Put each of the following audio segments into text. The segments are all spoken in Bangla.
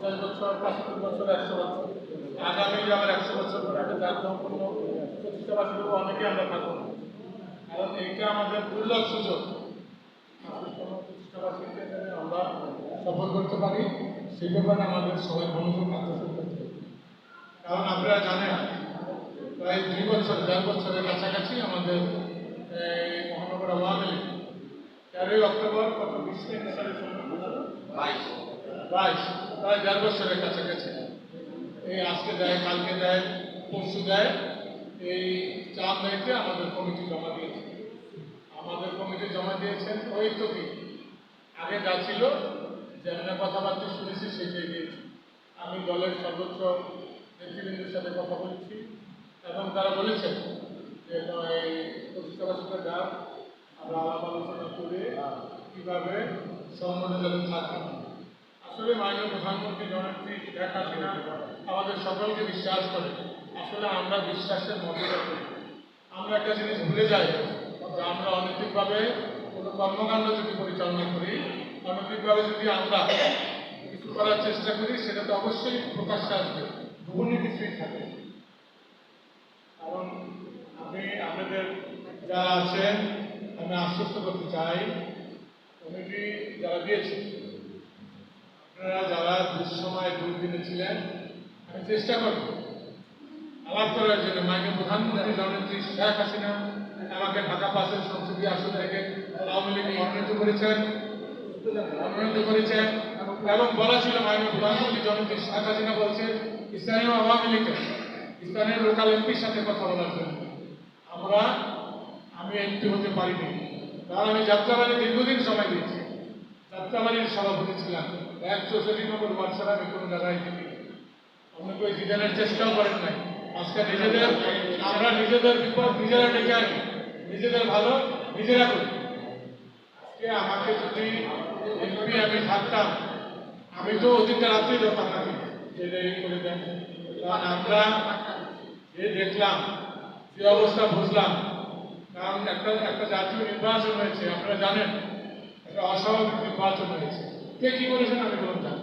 পঞ্চাশ বছর, পঁচাত্তর বছর, একশো বছর। আগামী আবার একশো বছর পরে একটা জাতীয়পূর্ণ প্রতিষ্ঠাবাসী দেবো অনেকেই আমরা না কারণ এইটা আমাদের দুর্লভ সুযোগ। প্রতিষ্ঠাবাসীকে আমরা সফল করতে পারি সেই ব্যাপারে আমাদের সবাই মনোযোগ আকর্ষণ করতে কারণ আপনারা জানেন, প্রায় দুই বছর, দেড় বছরের কাছাকাছি আমাদের মহানগর আওয়ামী লীগ তেরোই অক্টোবর কত বিশ সালে বাইশ। বাইশ প্রায় দেড় বছরের কাছাকাছি। এই আজকে দেয়, কালকে দেয়, পরশু দেয়, এই চার দায়িত্বে আমাদের কমিটি জমা দিয়েছে। আমাদের কমিটি জমা দিয়েছেন ওই তো কি আগে যা ছিল যেমন কথাবার্তা শুনেছি সেটাই দিয়েছি। আমি দলের সর্বোচ্চ নেতৃবৃন্দের সাথে কথা বলেছি এবং তারা বলেছেন যে, এই প্রতিষ্ঠাবাসীকে ডাক আমরা আলাপ আলোচনা করে কীভাবে সম্মানিত মাননীয় প্রধানমন্ত্রী জননেত্রী শেখ হাসিনা আমাদের সকলকে বিশ্বাস করে আসলে আমরা বিশ্বাসের করি আমরা একটা জিনিস ভুলে যাই যে আমরা অনৈতিকভাবে কোনো কর্মকাণ্ড যদি পরিচালনা করি, অনৈতিকভাবে যদি আমরা কিছু করার চেষ্টা করি, সেটা তো অবশ্যই প্রকাশ্যে আসবে। দুর্নীতি ফ্রি থাকে। কারণ আমি আপনাদের যারা আছেন, আমি আশ্বস্ত করতে চাই, কমিটি যারা দিয়েছে আপনারা যারা দুঃসময় দুর্দিনে ছিলেন আমি চেষ্টা করব। আলাপ করার জন্য। মাননীয় প্রধানমন্ত্রী জননেত্রী শেখ হাসিনা আমাকে ঢাকা পাশের সংসদীয় আসন থেকে আওয়ামী লীগ মনোনীত করেছেন মনোনীত করেছেন এবং বলা ছিল মাননীয় প্রধানমন্ত্রী জননেত্রী শেখ হাসিনা বলছে স্থানীয় আওয়ামী লীগের স্থানীয় লোকাল এমপির সাথে কথা বলার জন্য। আমরা, আমি এমপি হতে পারিনি। কারণ আমি যাত্রাবাড়ি দীর্ঘদিন সময় দিয়েছি। যাত্রাবাড়ির সভাপতি ছিলাম। এক চৌষট্টি নম্বর বাদশারা আমি কোনো জায়গায় দিই অনেকে ওই জিদানের চেষ্টাও করেন নাই। আজকে নিজেদের, আমরা নিজেদের বিপদ নিজেরা ডেকে আনি। নিজেদের ভালো নিজেরা করি। আজকে আমাকে যদি এমপি আমি থাকতাম আমি তো অতীতে রাত্রি ধরতাম নাকি যে এই করে দেন। কারণ আমরা যে দেখলাম, যে অবস্থা বুঝলাম, কারণ একটা একটা জাতীয় নির্বাচন হয়েছে, আপনারা জানেন, একটা অস্বাভাবিক নির্বাচন হয়েছে। কে কি করেছেন আমি বলুন জানি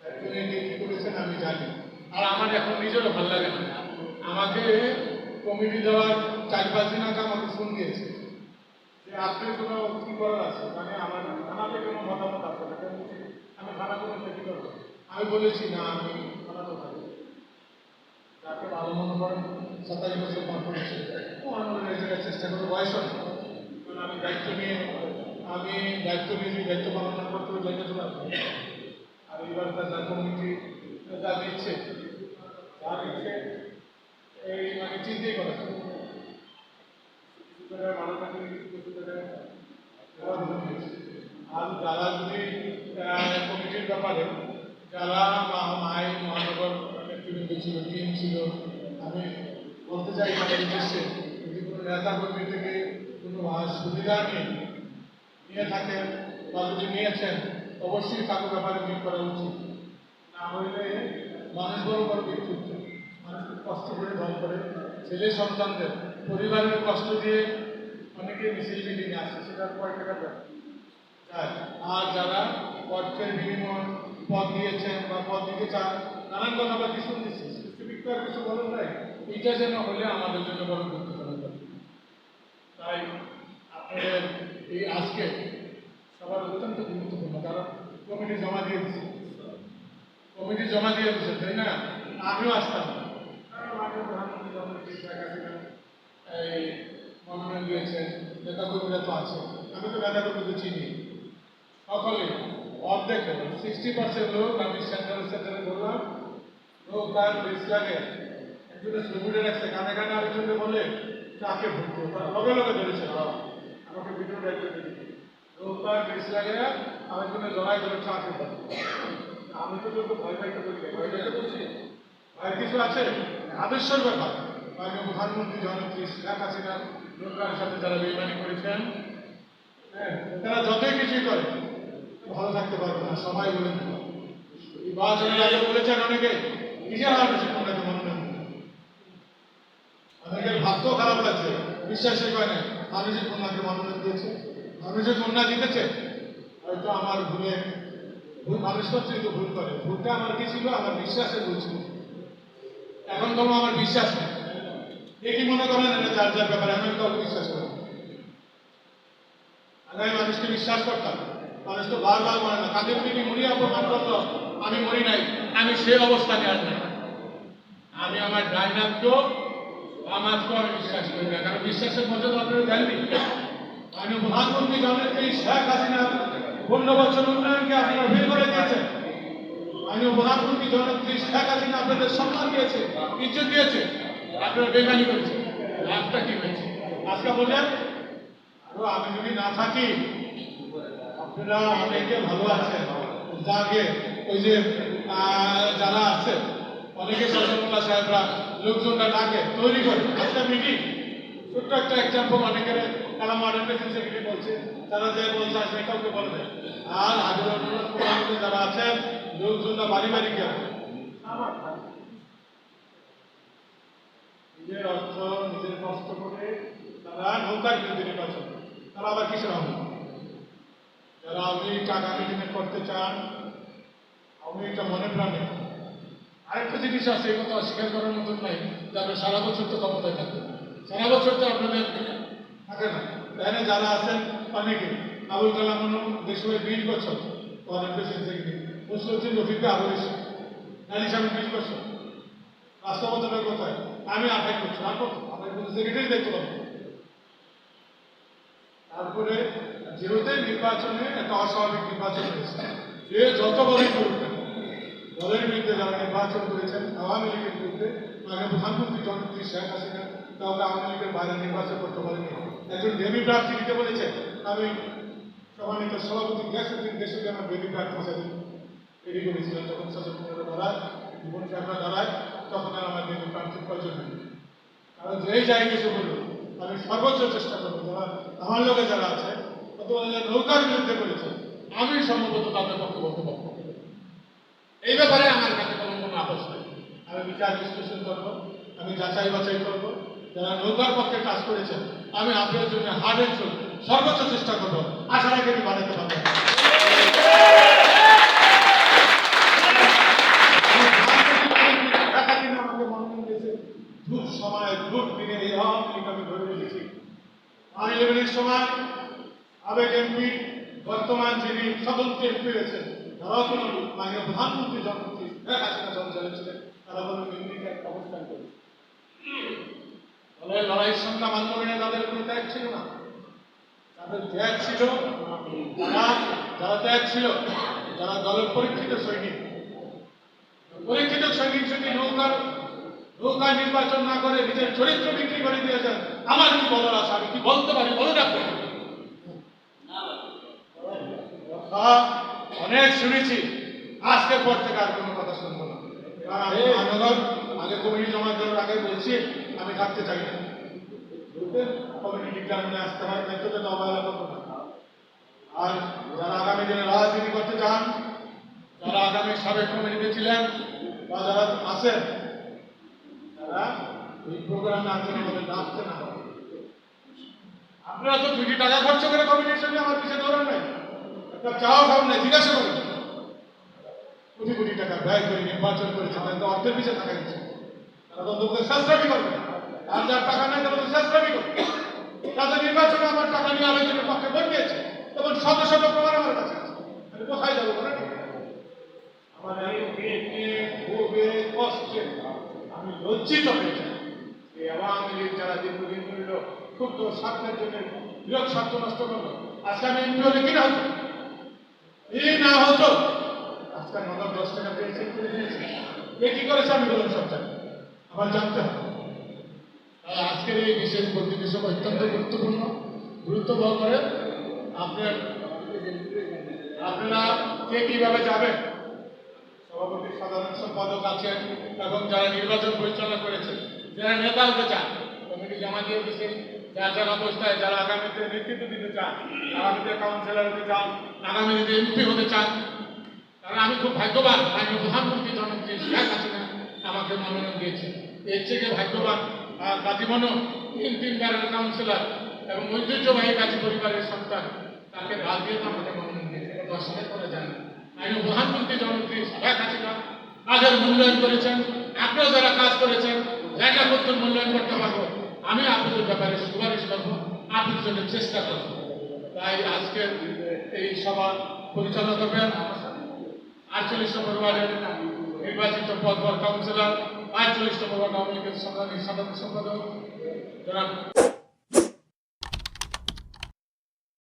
একজনে কে কি করেছেন আমি জানি। আর আমার এখন নিজেরও ভালো লাগে না। আমাকে কমিটি দেওয়ার চার পাঁচ দিন আগে আমাকে ফোন দিয়েছে। যে আপনার কোনো কি করার আছে? মানে আমার থানাতে কোনো মতামত আছে না? কেন আমি থানা কোনো কি করব? আমি বলেছি না আমি থানাতে থাকব যাকে ভালো মনে করেন সাতাশ বছর পার করেছে। চেষ্টা করে বয়স আমি দায়িত্ব নিয়ে আমি দায়িত্ব নিয়ে দায়িত্ব পালন না করতে দায়িত্ব চলে আসবে আর এবার তার যা কমিটি যা দিচ্ছে যা দিচ্ছে এই মানে চিন্তাই করে খারাপ হয়ে গেছে। আর যারা যদি কমিটির ব্যাপারে যারা মাই মহানগর নেতৃবৃন্দ ছিল টিম ছিল আমি বলতে চাই তাদের উদ্দেশ্যে যদি কোনো নেতা কর্মী থেকে কোনো সুবিধা নিয়ে নিয়ে থাকেন বা যদি নিয়েছেন, অবশ্যই কারও ব্যাপারে মিট করা উচিত। না হইলে মানুষ বড় বড় ব্যক্তিত্ব মানুষ কষ্ট করে দল করে। ছেলে সন্তানদের, পরিবারের কষ্ট দিয়ে অনেকে মিছিল মিটিংয়ে আসে, সেটার কয় টাকা দেয় আর যারা অর্থের বিনিময় পদ দিয়েছেন বা পদ দিতে চান, নানান কথাবার্তা শুনতেছি স্পেসিফিক তো আর কিছু বলেন নাই। এটা যেন হলে আমাদের জন্য বড় গুরুত্বপূর্ণ। তাই এই আজকে সবার অত্যন্ত গুরুত্বপূর্ণ, কারণ কমিটি জমা দিয়ে দিচ্ছে কমিটি জমা দিয়ে দিচ্ছে তাই না? আমিও আসতাম। আমাকে প্রধানমন্ত্রী জননেত্রী শেখ হাসিনা এই মনোনয়ন দিয়েছেন নেতাকর্মীরা তো আছে। আমি তো নেতাকর্মীকে চিনি। সকলে অর্ধেক সিক্সটি পার্সেন্ট লোক, আমি সেন্টার সেন্টারে বললাম, লোক তার বেশ লাগে। একজনে সুবিধে রাখছে কানে কানে আরেকজনকে বলে তাকে ভুলতো তার লগে লগে ধরেছে আমাকে ভিডিও দায়িত্ব দিয়ে লোক তার বেশ লাগে আরেকজনে জড়াই ধরে চাকে বলে আমি তো লোক ভয় পাইতে বলি ভয় পাইতে বলছি। ভয়ের কিছু আছে? আদর্শের ব্যাপার। মাননীয় প্রধানমন্ত্রী জননেত্রী শেখ হাসিনার লোকের সাথে যারা বেইমানি করেছেন হ্যাঁ, তারা যতই কিছুই করে ভালো থাকতে পারবে না সবাই বলে নির্বাচনের আগে বলেছেন অনেকে কিসের হার বেশি কন্যাকে মনোনয়ন দিলেন? অনেকের ভাবতেও খারাপ লাগছে বিশ্বাসই করে না। আমি যে কন্যাকে মনোনয়ন দিয়েছে। আমি যে কন্যা জিতেছে। হয়তো আমার ভুলে ভুল মানুষ মাত্রই তো ভুল করে। ভুলটা আমার কি ছিল? আমার বিশ্বাসে ভুল ছিল। এখন কোনো আমার বিশ্বাস নেই। একই মনে করেন এটা যার যার ব্যাপারে আমি কাউকে বিশ্বাস করি। আগে আমি মানুষকে বিশ্বাস করতাম। মানুষ তো বারবার মরে না কাদের তিনি মরিয়া প্রমাণ করল, আমি মরি নাই। আমি সে অবস্থানে আর নাই। আমি আমার ডাইনাথকেও আমাকেও আমি বিশ্বাস করি না, কারণ বিশ্বাসের মধ্যে তো আপনারা জাননি আমি প্রধানমন্ত্রী জানেন শেখ হাসিনা পনেরো বছর উন্নয়নকে আপনারা বের করে দিয়েছেন। আমি জননেত্রী শেখ হাসিনা আপনাদের সম্মান দিয়েছে, ইজ্জত দিয়েছে, আপনারা বেমানি করেছেন। লাভটা কি হয়েছে? আজকে বললেন আমি যদি না থাকি, আপনারা ভালো আছেন। যাকে ওই যে যারা আছে অনেকে সচেতনতা সাহেবরা লোকজনরা ডাকে তৈরি করে। একটা মিটিং ছোট্ট একটা এক্সাম্পল অনেকের তারা মডার্ন সেক্রেটারি বলছে। তারা যে বলছে, আসলে কাউকে বলে দেয় আর আগের অনুরোধ যারা আছেন, লোকজনরা বাড়ি বাড়ি গিয়ে নিজের অর্থ, নিজের কষ্ট করে তারা নৌকার বিরুদ্ধে নির্বাচন। তারা আবার কিসের হবে যারা আমেরিকা টাকা দিনে করতে চান আমেরিকা মনে প্রাণে আরেকটা জিনিস আছে, এই কথা অস্বীকার করার মতন নাই, যে আপনার সারা বছর তো ক্ষমতায় থাকবে। সারা বছর তো আপনাদের থাকে না। এখানে যারা আছেন, অনেকে। আবুল কালাম দেশের বিশ বছর করেন প্রেসিডেন্ট মুসলিম রফিককে আরও বেশি। নারী সাহেব বিশ বছর। বাস্তবতাটা কোথায়? আমি আঠাশ বছর। আর কত? আপনার কিন্তু সেক্রেটারি দেখতে পাবো তারপরে যেহেতু নির্বাচনে একটা অস্বাভাবিক নির্বাচন হয়েছে যে যত বড়ই করুক দলের বিরুদ্ধে যারা নির্বাচন করেছেন, আওয়ামী লীগের বিরুদ্ধে মানে প্রধানমন্ত্রী জননেত্রী শেখ হাসিনা কাউকে আওয়ামী লীগের বাইরে নির্বাচন করতে পারেনি একজন দেবী প্রার্থী দিতে বলেছে আমি সম্মানিত সভাপতি গ্যাসুদ্দিন দেশকে আমার দেবী প্রার্থী হিসাবে রেডি করেছিলাম যখন সচেতনতা দাঁড়ায়, জীবন সাহেবরা দাঁড়ায়, তখন আর আমার দেবী প্রার্থীর প্রয়োজন নেই। কারণ যেই জায়গায় কিছু বলল আমি সর্বোচ্চ চেষ্টা করব, যারা আমার লোকে যারা আছে, অথবা নৌকার বিরুদ্ধে করেছে আমি সম্ভবত তাদের পক্ষে বলতে পারব। এই ব্যাপারে আমার কাছে কোনো কোনো আপোষ নেই। আমি বিচার বিশ্লেষণ করব, আমি যাচাই বাছাই করব, যারা নৌকার পক্ষে কাজ করেছেন, আমি আপনাদের জন্য হার্ড এন্ড সোল সর্বোচ্চ চেষ্টা করব। আশা রাখি আমি বানাতে পারব। সময় আমি ধরে সময় আবেগ এমপি, বর্তমান যিনি স্বতন্ত্র এমপি রয়েছেন তারাও কোনো মাননীয় প্রধানমন্ত্রী জনমন্ত্রী শেখ হাসিনা সঞ্চালক ছিলেন তারা কোনো একটা অবস্থান করে দলের লড়াইয়ের সংখ্যা বান্ধবীরা তাদের কোনো ত্যাগ ছিল না তাদের ত্যাগ ছিল তারা যারা ত্যাগ ছিল যারা দলের পরীক্ষিত সৈনিক পরীক্ষিত সৈনিক যদি নৌকার নৌকা নির্বাচন না করে নিজের চরিত্র বিক্রি করে দিয়েছেন আমার কি বলার আছে আমি কি বলতে পারি বলে রাখব অনেক শুনেছি। আজকে পর থেকে আর কোনো কথা শুনব না। কারণ মহানগর আগে কমিটি জমা দেওয়ার আগে বলছি আমি থাকতে চাই না। কমিটি ডিক্লারমেন্টে আসতে হয় তো অবহেলা করব না। আর যারা আগামী দিনে রাজনীতি করতে চান যারা আগামী সাবেক কমিটিতে ছিলেন বা যারা আছেন তারা এই প্রোগ্রামে আসছেন আমাদের ডাকতে না। আপনারা তো দুটি টাকা খরচ করে কমিটির সঙ্গে আমার পিছিয়ে দৌড়ান নাই। একটা চাও খাও নাই জিজ্ঞাসা করেন কোটি কোটি টাকা ব্যয় করে নির্বাচন করেছে তাদের তো অর্থের পিছিয়ে দিচ্ছে তারা তো তোকে শেষরামি করবে। আর টাকা নেই, তারা তো শেষরামি করবে। তাদের নির্বাচনে আমার টাকা নিয়ে আলোচনার পক্ষে ভোট দিয়েছে। তখন শত শত প্রমাণ আমার কাছে আছে। আমি কোথায় যাব বলেন আমার এই পেটে আমি লজ্জিত হয়ে যাই এই আওয়ামী যারা দীর্ঘদিন ধরিল ক্ষুদ্র স্বার্থের জন্য বৃহৎ স্বার্থ নষ্ট করল। আজকে আমি এমপি হলে কি না হতো এই না হতো। আজকে নগদ দশ টাকা পেয়েছে করে দিয়েছে। এ কি করেছে আমি বললাম, সব জানি। আমার জানতে হবে। আর আজকের এই বিশেষ বিষয় অত্যন্ত গুরুত্বপূর্ণ। গুরুত্ব করে আপনার আপনারা কে কীভাবে যাবেন? সভাপতি, সাধারণ সম্পাদক আছেন এবং যারা নির্বাচন পরিচালনা করেছেন, যারা নেতা হতে চান, কমিটি জমা দিয়ে দিয়েছেন যার যার অবস্থায় যারা আগামীতে নেতৃত্ব দিতে চান আগামীতে কাউন্সিলর হতে চান আগামীতে এমপি হতে চান কারণ আমি খুব ভাগ্যবান মাননীয় প্রধানমন্ত্রী জননেত্রী শেখ হাসিনা আমাকে মনোনয়ন দিয়েছে। এর থেকে ভাগ্যবান আহ, কাজী মনো তিন তিনবারের কাউন্সিলর এবং ঐতিহ্যবাহী কাজী পরিবারের সন্তান তাকে রাজনীতি আমাকে মনোনয়ন দিয়েছে। দশ হাজার করে জানেন মাননীয় প্রধানমন্ত্রী জনপ্রিয় শেখ হাসিনা কাজের মূল্যায়ন করেছেন। আপনারা যারা কাজ করেছেন জায়গা পত্র মূল্যায়ন করতে পারব। আমি ব্যাপারে সুপারিশ করব আপনাদের জন্য চেষ্টা করব। তাই আজকের এই সভা পরিচালনা করবেন আটচল্লিশ নম্বর ওয়ার্ডের নির্বাচিত পদবর কাউন্সিলর আটচল্লিশ নম্বর ওয়ার্ড আওয়ামী লীগের সাধারণ সম্পাদক, জনাব